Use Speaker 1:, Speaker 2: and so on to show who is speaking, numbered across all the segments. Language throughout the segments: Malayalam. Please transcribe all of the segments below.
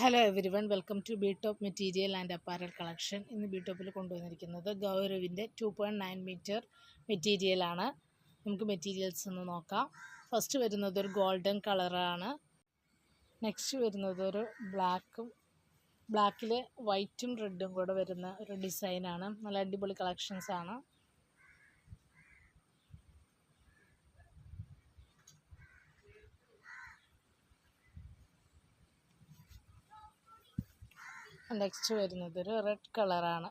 Speaker 1: Hello everyone welcome to B top material and apparel collection ഇന്ന് ബി ടോപ്പിൽ കൊണ്ടുവന്നിരിക്കുന്നത് ഗൗരവിന്റെ ടു പോയിന്റ് നയൻ മീറ്റർ മെറ്റീരിയലാണ് നമുക്ക് മെറ്റീരിയൽസ് ഒന്ന് നോക്കാം. ഫസ്റ്റ് വരുന്നത് ഒരു ഗോൾഡൻ കളറാണ് നെക്സ്റ്റ് വരുന്നത് ഒരു ബ്ലാക്കും ബ്ലാക്കിൽ വൈറ്റും റെഡും കൂടെ വരുന്ന ഒരു ഡിസൈനാണ് നല്ല അടിപൊളി കളക്ഷൻസ് നെക്സ്റ്റ് വരുന്നത് ഒരു റെഡ് കളറാണ്.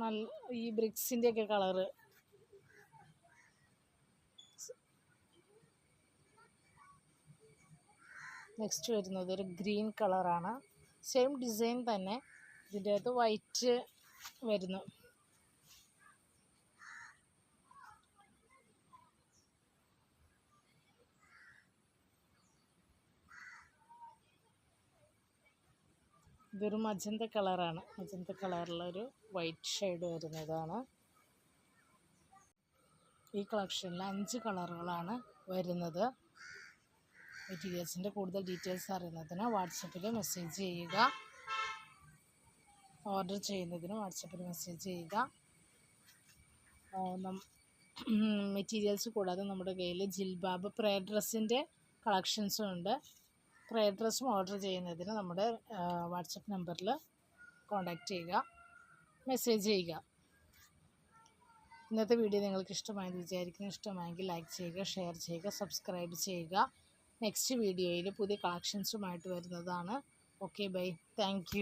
Speaker 1: നല്ല ഈ ബ്രിക്സിന്റെയൊക്കെ കളറ്. നെക്സ്റ്റ് വരുന്നത് ഒരു ഗ്രീൻ കളറാണ്. സെയിം ഡിസൈൻ തന്നെ. ഇതിന്റെ അകത്ത് വൈറ്റ് വരുന്നു. ഇതൊരു മജന്ത കളറാണ്. മജന്ത കളറിലൊരു വൈറ്റ് ഷെയ്ഡ് വരുന്നതാണ്. ഈ കളക്ഷനിൽ അഞ്ച് കളറുകളാണ് വരുന്നത്. മെറ്റീരിയൽസിന്റെ കൂടുതൽ ഡീറ്റെയിൽസ് അറിയുന്നതിന് വാട്സപ്പിൽ മെസ്സേജ് ചെയ്യുക. ഓർഡർ ചെയ്യുന്നതിന് വാട്സപ്പിൽ മെസ്സേജ് ചെയ്യുക. മെറ്റീരിയൽസ് കൂടാതെ നമ്മുടെ കയ്യിൽ ജിൽബാബ് പ്രേ ഡ്രസ്സിന്റെ കളക്ഷൻസും ഉണ്ട്. പ്രേ ഡ്രസ്സും ഓർഡർ ചെയ്യുന്നതിന് നമ്മുടെ വാട്സപ്പ് നമ്പറിൽ കോൺടാക്റ്റ് ചെയ്യുക മെസ്സേജ് ചെയ്യുക. ഇന്നത്തെ വീഡിയോ നിങ്ങൾക്ക് ഇഷ്ടമായെന്ന് വിചാരിക്കുന്നു. ഇഷ്ടമായെങ്കിൽ ലൈക്ക് ചെയ്യുക ഷെയർ ചെയ്യുക സബ്സ്ക്രൈബ് ചെയ്യുക. നെക്സ്റ്റ് വീഡിയോയിൽ പുതിയ കളക്ഷൻസുമായിട്ട് വരുന്നതാണ്. Okay bye thank